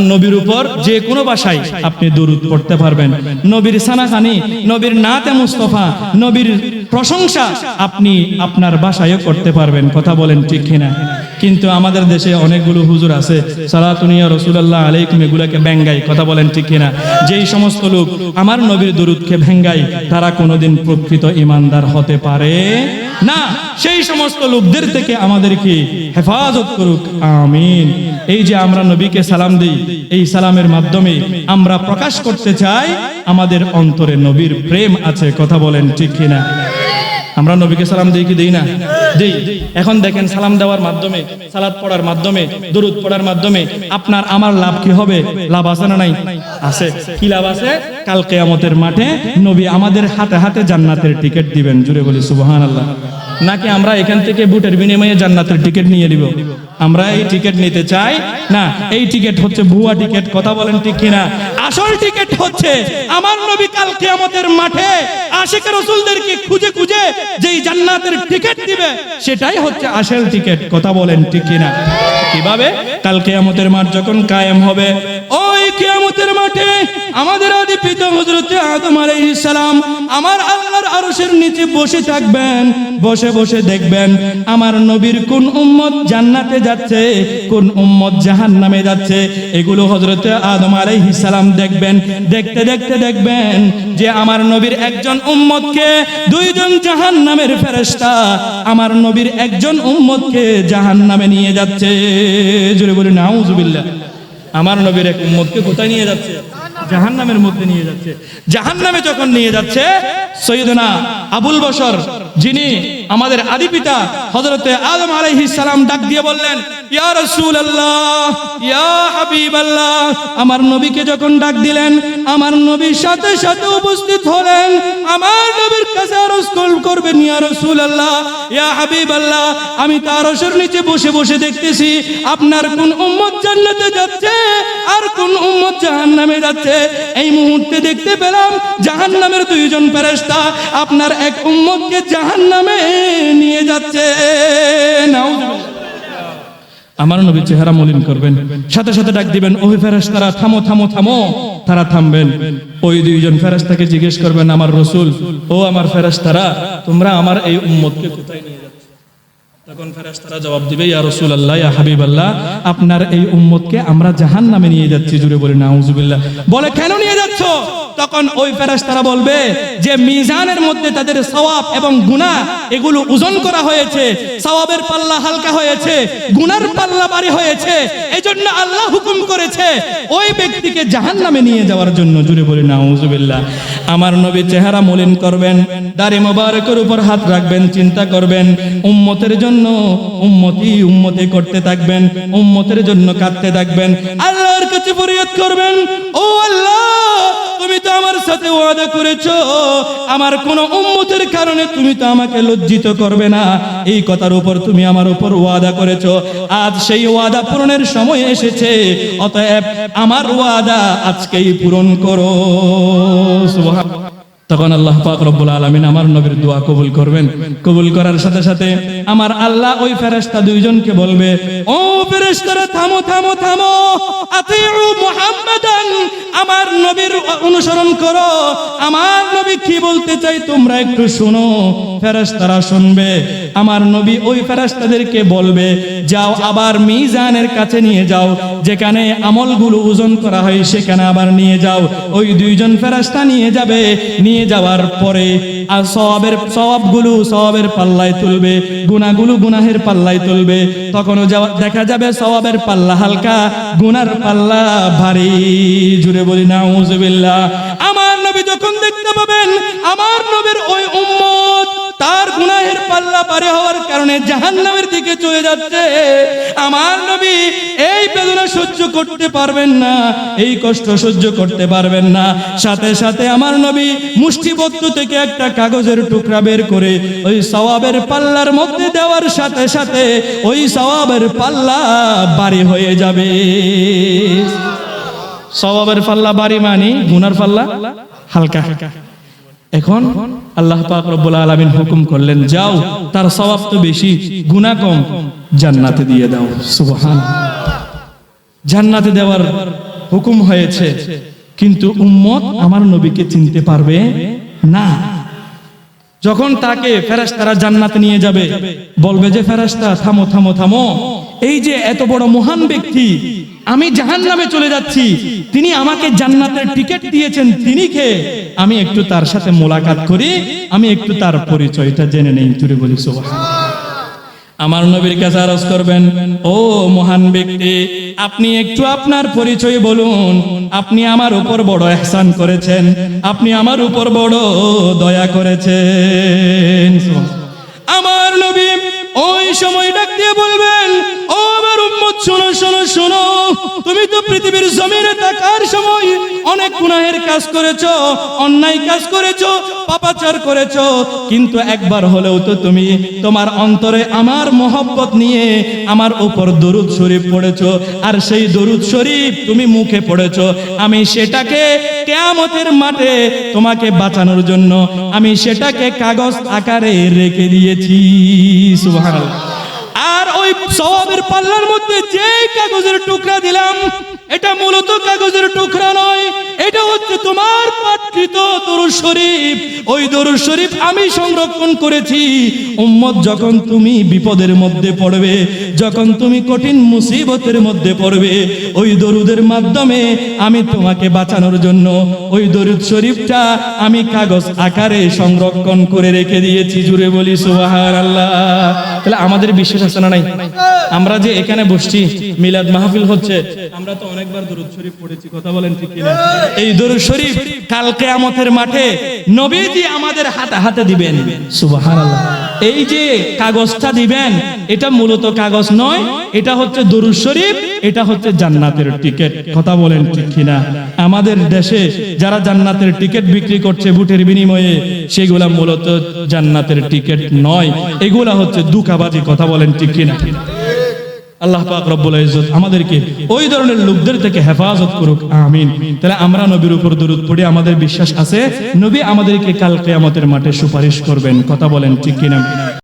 নবীর উপর যে কোনো ভাষায় আপনি দরুদ পড়তে পারবেন। নবীর সানাখানি, নবীর নাতে মুস্তফা, নবীর প্রশংসা আপনি আপনার ভাষায়ও করতে পারবেন। কথা বলেন ঠিক কিনা? কিন্তু আমাদের দেশে অনেকগুলো হুজুর আছে সালাতুনিয়া রসুল্লাহ আলাইকুম, এগুলাকে ব্যঙ্গাই কথা বলেন ঠিক কিনা? যেই সমস্ত লোক আমার নবীর দরুদকে ভেঙ্গাই তারা কোনোদিন প্রকৃত ইমানদার হতে পারে না। সেই সমস্ত লোকদের থেকে আমাদেরকে হেফাজত করুক। আমিন। এই যে আমরা নবীকে সালাম দিই এই সালামের মাধ্যমে আমরা প্রকাশ করতে চাই, আমাদের অন্তরে নবীর প্রেম আছে, কথা বলেন ঠিক কিনা? আমরা নবীকে সালাম দিই কি দিই না? দিই। এখন দেখেন সালাম দেওয়ার মাধ্যমে সালাদ পড়ার মাধ্যমে, দরুদ পড়ার মাধ্যমে আপনার আমার লাভ কি হবে? লাভ আছে না নাই? আছে। কি লাভ আছে? কাল কেয়ামতের মাঠে নবী আমাদের হাতে হাতে জান্নাতের টিকিট দিবেন। জুড়ে বলি সুবহান আল্লাহ নাকি আমরা এখান থেকে বুটের বিনিময়ে জান্নাতের টিকিট নিয়ে দিব আমরা এই টিকিট নিতে চাই? না, এই টিকিট হচ্ছে ভুয়া টিকিট, কথা বলেন ঠিক কিনা? আসল টিকিট হচ্ছে আমার নবী কাল কিয়ামতের মাঠে আশিক রসুলদেরকে খুঁজে খুঁজে যেই জান্নাতের টিকিট দিবে, সেটাই হচ্ছে আসল টিকিট, কথা বলেন ঠিক কিনা? কীভাবে? কাল কিয়ামতের মাঠ যখন কায়েম হবে ওই কিয়ামতের মাঠে আমাদের আদি পিতা হযরত আদম আলাইহিস আমার আল্লাহর আরশের নিচে বসে থাকবেন, বসে বসে দেখবেন আমার নবীর কোন উম্মত জান্নাতে যাচ্ছে, কোন উম্মত জাহান্নামে যাচ্ছে, এগুলো হযরত আদম দেখবেন, দেখতে দেখতে দেখবেন যে আমার নবীর একজন উম্মতকে দুইজন জাহান্নামের ফেরেশতা আমার নবীর একজন উম্মতকে নিয়ে যাচ্ছে। বলি আমার নবীর এক উম্মতকে কোথায় নিয়ে যাচ্ছে? জাহান্নামের মধ্যে নিয়ে যাচ্ছে। জাহান্নামে যখন নিয়ে যাচ্ছে, সৈয়দনা আবুল বশর, যিনি আমাদের আদি পিতা হযরতে আদম আলাইহিস সালাম ডাক দিয়ে বললেন, ইয়া রাসূলুল্লাহ, ইয়া হাবিবাল্লাহ। আমার নবীকে যখন ডাক দিলেন, আমার নবীর সাথে সাথে উপস্থিত হলেন। আমার নবীর কাছে আরজ করবেন, ইয়া রাসূলুল্লাহ, ইয়া হাবিবাল্লাহ। আমি তার আরশের নিচে বসে বসে দেখতেছি, আপনার কোন উম্মত জান্নাতে যাচ্ছে, আর কোন উম্মত জাহান্নামে যাচ্ছে? এই মুহূর্তে দেখতে পেলাম, জাহান্নামের দুইজন ফেরেশতা আপনার এক উম্মতকে জাহান্নামে নিয়ে যাচ্ছে। আমার নবী চেহারা মলিন করবেন। সাথে সাথে ডাক দিবেন ওই ফেরেশতারা, থামো থামো থামো। তারা থামবেন। ওই দুইজন ফেরেশতাকে জিজ্ঞেস করবেন, আমার রসুল, ও আমার ফেরেশতারা, তোমরা আমার এই উম্মতকে কোথায় নিয়ে তখন ফেরেশতারা জবাব দিবে, ইয়া রাসূলুল্লাহ, ইয়া হাবিবাল্লাহ, আপনার এই উম্মতকে আমরা জাহান্নামে নিয়ে যাচ্ছি নাউজুবিল্লাহ। বলে, কেন নিয়ে যাচ্ছ? তখন ওই বলবে, যে মিজানের মধ্যে তাদের সওয়াব এবং এগুলো ওজন করা হয়েছে, সওয়াবের পাল্লা হালকা হয়েছে, গুনার পাল্লা হয়েছে, এজন্য আল্লাহ হুকুম করেছে, ওই ব্যক্তিকে নিয়ে যাওয়ার জন্য। নাউজুবিল্লাহ। আমার নবী চেহারা মলিন করবেন, দাড়ি মোবারকের উপর হাত রাখবেন, চিন্তা করবেন, উম্মতের জন্য উম্মতি উম্মতি করতে থাকবেন, উম্মতের জন্য কাঁদতে থাকবেন। আল্লাহর কাছে ফরিয়াদ করবেন, ও আল্লাহ, তুমি তো আমার সাথে ওয়াদা করেছ। আমার কোন উম্মতের কারণে তুমি তো আমাকে লজ্জিত করবে না। এই কথার উপর তুমি আমার উপর ওয়াদা করেছ। আজ সেই ওয়াদা পূরণের সময় এসেছে। অতএব আমার ওয়াদা আজকেই পূরণ করো। সুবহান তখন আল্লাহ পাক রব্বুল আলামিন আমার নবীর দোয়া কবুল করবেন। কবুল করার সাথে সাথে আমার আল্লাহ ওই ফেরেস্তা দুইজনকে বলবে, ও ফেরেশতারা, থামো থামো থামো। মুহাম্মাদান, আমার নবীর অনুসরণ করো। আমার নবী কি বলতে চাই তোমরা একটু শুনো। ফেরেশতারা শুনবে, আমার নবী ওই ফেরেশতাদেরকে বলবে, যাও আবার মিজানের কাছে নিয়ে যাও, যেখানে আমলগুলো ওজন করা হয় সেখানে আবার নিয়ে যাও। ওই দুইজন ফেরেশতা নিয়ে যাবে, নিয়ে যাওয়ার পরে আর সওয়াবের, সওয়াবগুলো সওয়াবের পাল্লায় তুলবে, গুনাহগুলো গুনাহের পাল্লায় তুলবে। যাওয়া- দেখা যাবে সওয়াবের পাল্লা হালকা, গুনার পাল্লা ভারী। জুড়ে বলি, নাউজুবিল্লাহ। আমার নবী যখন দেখতে পাবেন, আমার নবীর ওই উম্মত তার গুনাহের পাল্লা পারে হওয়ার কারণে জাহান্নামের দিকে চলে যাচ্ছে। আমার নবী এই বেদনা সহ্য করতে পারবেন না, এই কষ্ট সহ্য করতে পারবেন না। সাথে সাথে আমার নবী মুষ্টিবদ্ধ থেকে একটা কাগজের টুকরা বের করে ওই সওয়াবের পাল্লার মধ্যে দেওয়ার সাথে সাথে ওই সওয়াবের পাল্লা বাড়ি হয়ে যাবে। সওয়াবের পাল্লা বাড়ি মানি, গুনার পাল্লা হালকা। হালকা এখন আল্লাহ পাক রব্বুল আলামিন হুকুম করলেন, যাও, তার সওয়াব তো বেশি, গুনাহ কম। জান্নাতে দিয়ে দাও। সুবহান। জান্নাতে দেওয়ার হুকুম হয়েছে, কিন্তু উম্মত আমার নবীকে চিনতে পারবে না। যখন তাকে ফেরেশতারা জান্নাতে নিয়ে যাবে, বলবে যে, ফেরেশতা, থামো থামো থামো। এই যে এত বড় মহান ব্যক্তি আমি জাহান্নামে চলে যাচ্ছি। তিনি আমাকে জান্নাতের টিকিট দিয়েছেন, তিনি কে? আমি একটু তার সাথে মোলাকাত করি, আমি একটু তার পরিচয়টা জেনে নেই তুই বলি সুবহানাল্লাহ। আমার নবীর কাছে আরজ করবেন, ও মহান ব্যক্তি, আপনি একটু আপনার পরিচয় বলুন। আপনি আমার উপর বড় এহসান করেছেন, আপনি আমার উপর বড় দয়া করেছেন। আমার নবী ওই সময় ডাক দিয়ে বলবেন, ও উম্মত শোনো শোনো শোনো। তুমি তো পৃথিবীর জমিনে থাকার সময় অনেক গুনাহের কাজ অন্যায় কাজ পাপাচার কিন্তু একবার হলেও তো তুমি তোমার অন্তরে আমার নিয়ে আমার উপর দরুদ শরীফ আর সেই দরুদ শরীফ তুমি মুখে পড়েছো। আমি সেটাকে কেয়ামতের মাঠে তোমাকে বাঁচানোর জন্য আমি সেটাকে কাগজ আকারে রেখে দিয়েছি। আর ওই সবাবের পাল্লার মধ্যে যে কাগজের টুকরা দিলাম, এটা মূলত কাগজের টুকরা নয়, এটা হচ্ছে তোমার পাঠকৃত দরুদ শরীফ। ওই দরুদ শরীফ আমি সংরক্ষণ করেছি। উম্মত যখন তুমি বিপদের মধ্যে পড়বে, যখন তুমি কঠিন মুসিবতের মধ্যে পড়বে, ওই দরুদের মাধ্যমে আমি তোমাকে বাঁচানোর জন্য ওই দরুদ শরীফটা আমি কাগজ আকারে সংরক্ষণ করে রেখে দিয়েছি। জুড়ে বলি সুবাহার আল্লাহ তাহলে আমাদের বিশ্বাস আছে না নাই? আমরা যে এখানে বসছি, মিলাদ মাহফিল হচ্ছে, আমরা তো অনেকবার দরুদ শরীফ পড়েছি, কথা বলেন ঠিক কিনা? এই দরুদ শরীফ কাল কিয়ামতের মাঠে নবীজি আমাদের হাতে হাতে দিবেন। সুবহানাল্লাহ। এই যে কাগজটা দিবেন, এটা মূলত কাগজ নয়, এটা হচ্ছে দরুদ শরীফ, এটা হচ্ছে জান্নাতের টিকিট। কথা বলেন ঠিক কিনা? আমাদের দেশে যারা জান্নাতের টিকিট বিক্রি করছে বুটের বিনিময়ে, সেগুলা মূলত জান্নাতের টিকিট নয়। এগুলা হচ্ছে দুকাবাজি, কথা বলেন ঠিক কিনা? আল্লাহ পাক রব্বুল ইজ্জত আমাদেরকে ওই ধরনের লোকদের থেকে হেফাজত করুক, আমিন। তাহলে আমরা নবীর উপর দরুদ পড়ে আমাদের বিশ্বাস আছে, নবী আমাদেরকে কাল কিয়ামতের মাঠে সুপারিশ করবেন। কথা বলেন ঠিক কিনা?